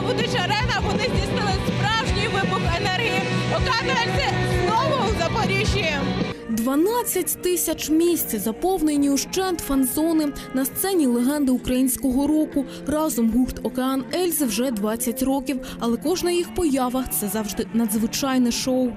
Славутич Арена вони здійснили справжній вибух енергії. Оканельці знову у Запоріжжі. 12 тисяч місць заповнені ущент фан-зони на сцені легенди українського року. Разом гурт Океан Ельзи вже 20 років, але кожна їх поява це завжди надзвичайне шоу.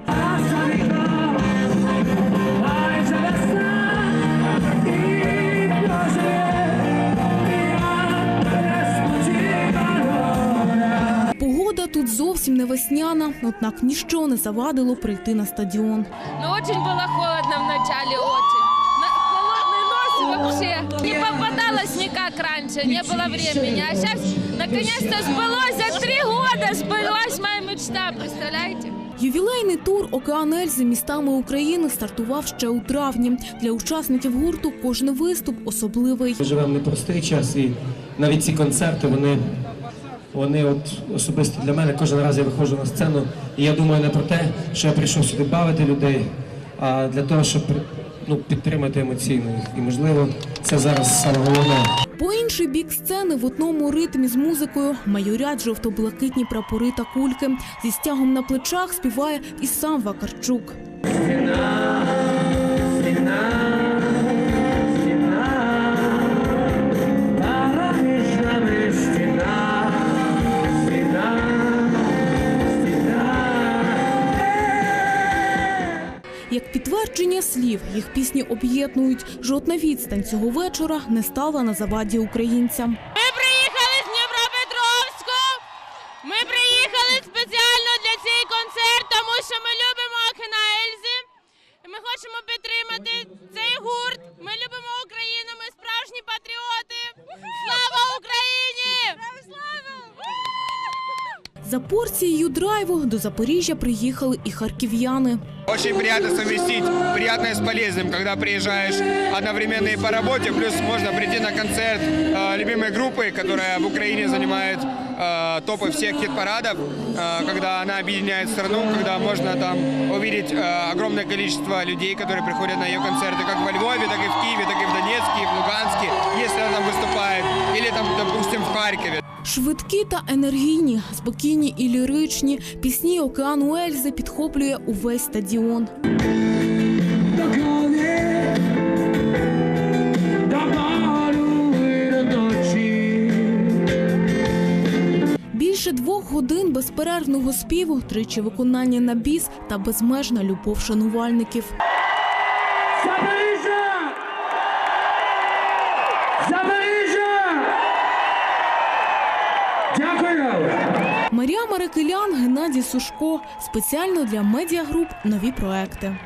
зовсім не весняна, однак ніщо не завадило прийти на стадіон. Но очень было холодно в начале, очень. На холодной ночи вообще не попадалось никак раньше, не было времени. А сейчас наконец-то сбылось, за три года сбылась моя мечта, представляете? Ювілейний тур Океан Ельзи містами України стартував ще у травні. Для учасників гурту кожен виступ особливий. Ми живемо непростий час, і навіть ці концерти, вони, вони от особисто для мене кожен раз я виходжу на сцену, і я думаю не про те, що я прийшов сюди бавити людей, а для того, щоб ну, підтримати емоційно їх. І можливо, це зараз саме головне. По інший бік сцени в одному ритмі з музикою майорять жовто-блакитні прапори та кульки. Зі стягом на плечах співає і сам Вакарчук. Як підтвердження слів, їх пісні об'єднують. Жодна відстань цього вечора не стала на заваді українцям. Ми приїхали з Дніпропетровську. Ми приїхали спеціально для цей концерт, тому що ми любимо Окена Ельзи. І Ми хочемо підтримати цей гурт. Ми любимо Україну, ми справжні патріоти. За порцією драйву до Запоріжжя приїхали і харків'яни. Очень приятно совместить приятное с полезным, когда приезжаешь одновременно и по работе, плюс можно прийти на концерт э, любимой группы, которая в Украине занимает э, топы всех хит-парадов, э, когда она объединяет страну, когда можно там увидеть э, огромное количество людей, которые приходят на ее концерты, как во Львове, так и в Киеве, так и в Донецке, и в Луганске, если она там выступает, или там, допустим, в Харькове. Швидкі та енергійні, спокійні і ліричні пісні океану Ельзи підхоплює увесь стадіон. Більше двох годин безперервного співу, тричі виконання на біс та безмежна любов шанувальників. Марія Марикелян, Геннадій Сушко спеціально для медіагруп нові проекти.